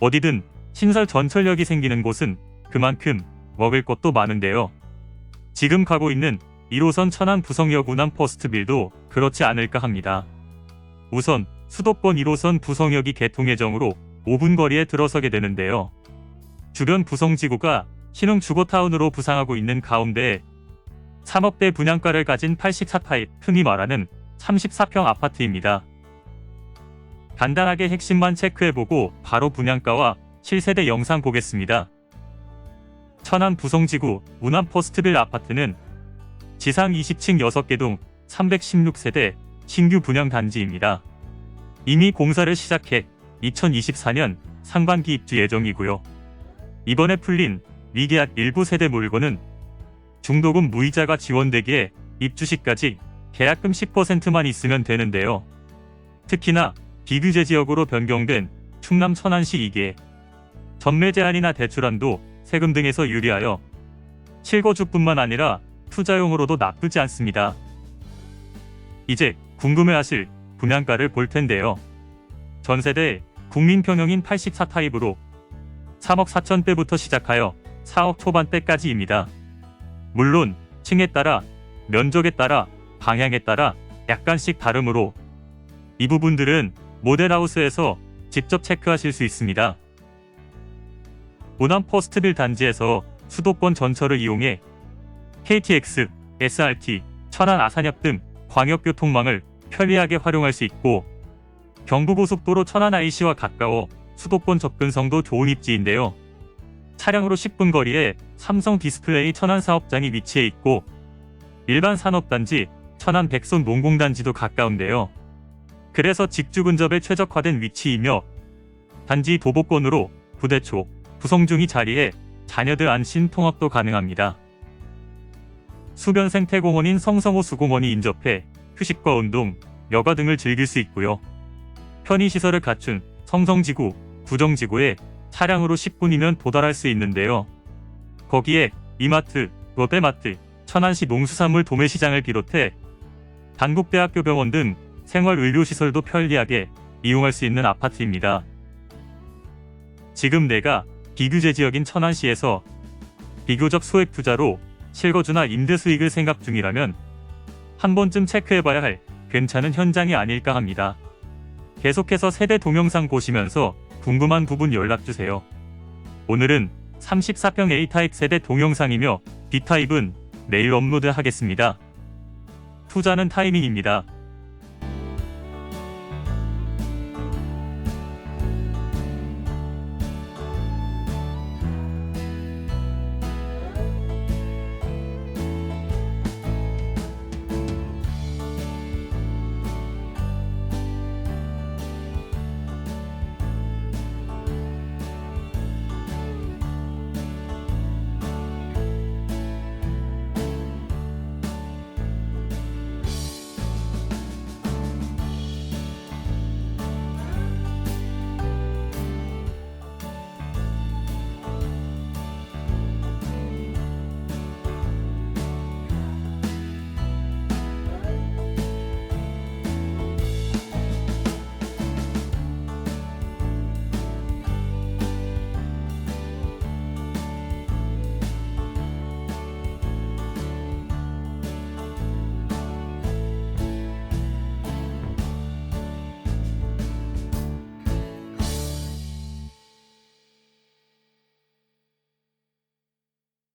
어디든 신설 전철역이 생기는 곳은 그만큼 먹을 것도 많은데요. 지금 가고 있는 1호선 천안 부성역 운암 퍼스트빌도 그렇지 않을까 합니다. 우선 수도권 1호선 부성역이 개통 예정으로 5분 거리에 들어서게 되는데요. 주변 부성지구가 신흥 주거타운으로 부상하고 있는 가운데 3억대 분양가를 가진 84타입, 흔히 말하는 34평 아파트입니다. 간단하게 핵심만 체크해보고 바로 분양가와 실세대 영상 보겠습니다. 천안 부성지구 운암 퍼스트빌 아파트는 지상 20층 6개 동 316세대 신규 분양 단지입니다. 이미 공사를 시작해 2024년 상반기 입주 예정이고요. 이번에 풀린 미계약 일부 세대 물건은 중도금 무이자가 지원되기에 입주 시까지 계약금 10%만 있으면 되는데요. 특히나 비규제 지역으로 변경된 충남 천안시 이계 전매 제한이나 대출한도 세금 등에서 유리하여 실거주뿐만 아니라 투자용으로도 나쁘지 않습니다. 이제 궁금해하실 분양가를 볼 텐데요. 전세대 국민 평형인 84타입으로 3억 4천대부터 시작하여 4억 초반대까지입니다. 물론 층에 따라 면적에 따라 방향에 따라 약간씩 다르므로 이 부분들은 모델하우스에서 직접 체크하실 수 있습니다. 운암 퍼스트빌 단지에서 수도권 전철을 이용해 KTX, SRT, 천안 아산역 등 광역교통망을 편리하게 활용할 수 있고 경부고속도로 천안 IC와 가까워 수도권 접근성도 좋은 입지인데요. 차량으로 10분 거리에 삼성 디스플레이 천안 사업장이 위치해 있고 일반 산업단지 천안 백손 농공단지도 가까운데요. 그래서 직주 근접에 최적화된 위치이며 단지 도보권으로 부대초, 부성중이 자리에 자녀들 안심 통학도 가능합니다. 수변 생태공원인 성성호 수공원이 인접해 휴식과 운동, 여가 등을 즐길 수 있고요. 편의시설을 갖춘 성성지구, 구정지구에 차량으로 10분이면 도달할 수 있는데요. 거기에 이마트, 롯데마트, 천안시 농수산물 도매시장을 비롯해 단국대학교 병원 등 생활의료시설도 편리하게 이용할 수 있는 아파트입니다. 지금 내가 비규제 지역인 천안시에서 비교적 소액 투자로 실거주나 임대 수익을 생각 중이라면 한 번쯤 체크해봐야 할 괜찮은 현장이 아닐까 합니다. 계속해서 세대 동영상 보시면서 궁금한 부분 연락주세요. 오늘은 34평 A타입 세대 동영상이며 B타입은 내일 업로드 하겠습니다. 투자는 타이밍입니다.